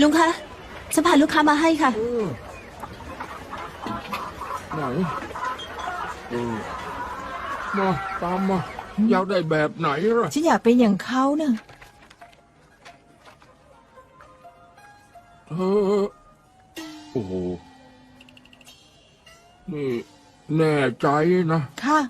ลุงคะฉันพาลูกค้ามาให้ค่ะเออไหนเออมาตามมาอยากได้แบบไหนล่ะฉันอยากเป็นอย่างเขาเน่ะเธอโอ้โหนี่แน่ใจนะค่ะ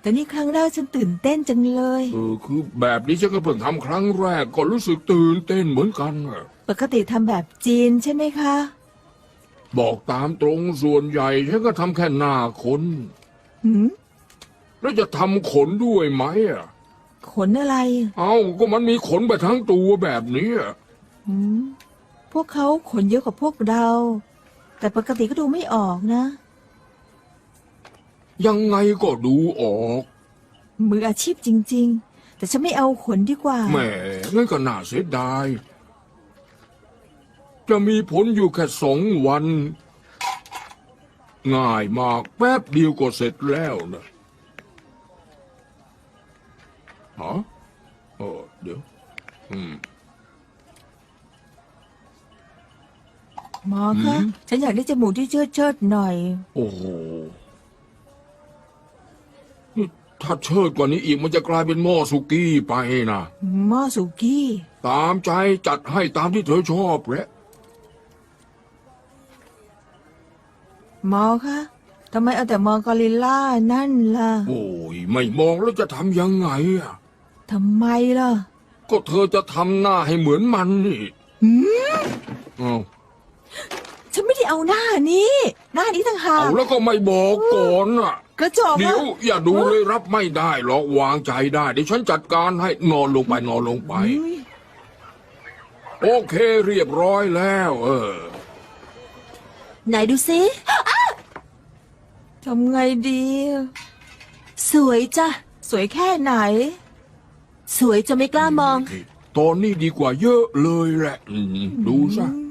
แต่นี่ครั้งแรกฉันตื่นเต้นจังเลย เออคือแบบนี้ฉันก็เพิ่งทำครั้งแรกก็รู้สึกตื่นเต้นเหมือนกันอะ ปกติทำแบบจีนใช่ไหมคะ บอกตามตรงส่วนใหญ่ฉันก็ทำแค่หน้าขนหืมแล้วจะทำขนด้วยไหมอะ ขนอะไร เอ้าก็มันมีขนไปทั้งตัวแบบนี้อะหืมพวกเขาขนเยอะกว่าพวกเรา แต่ปกติก็ดูไม่ออกนะ ยังไงก็ดูออก มืออาชีพจริง ๆ แต่ฉันไม่เอาขนดีกว่า แหมงั้นก็น่าเสียดาย จะมีผลอยู่แค่สองวัน ง่ายมากแป๊บเดียวก็เสร็จแล้วนะฮะเออเดี๋ยว อืม หมอคะ ฉันอยากได้จมูกที่เชิดเชิดๆหน่อย โอ้โหนี่ถ้าเชิดกว่านี้อีกมันจะกลายเป็นหม้อสุกี้ไปนะ หม้อสุกี้ ตามใจจัดให้ตามที่เธอชอบแหละ หมอคะทำไมเอาแต่มองกอริลล่านั่นล่ะ โอ้ยไม่มองแล้วจะทำยังไงอะ ทำไมล่ะ ก็เธอจะทำหน้าให้เหมือนมันนี่เอา ฉันไม่ได้เอาหน้านี้ หน้านี้ต่างหาเอากแล้วก็ไม่บอกก่อนอะ กระจอกเดี๋ยวอะอย่าดูเลยรับไม่ได้หรอกวางใจได้เดี๋ยวฉันจัดการให้นอนลงไปนอนลงไป อุ๊ยโอเคเรียบร้อยแล้ว เออ ไหนดูซิทำไงดี สวยจ้ะ สวยแค่ไหน สวยจนไม่กล้ามอง ตอนนี้ดีกว่าเยอะเลยแหละอืมดูซะอื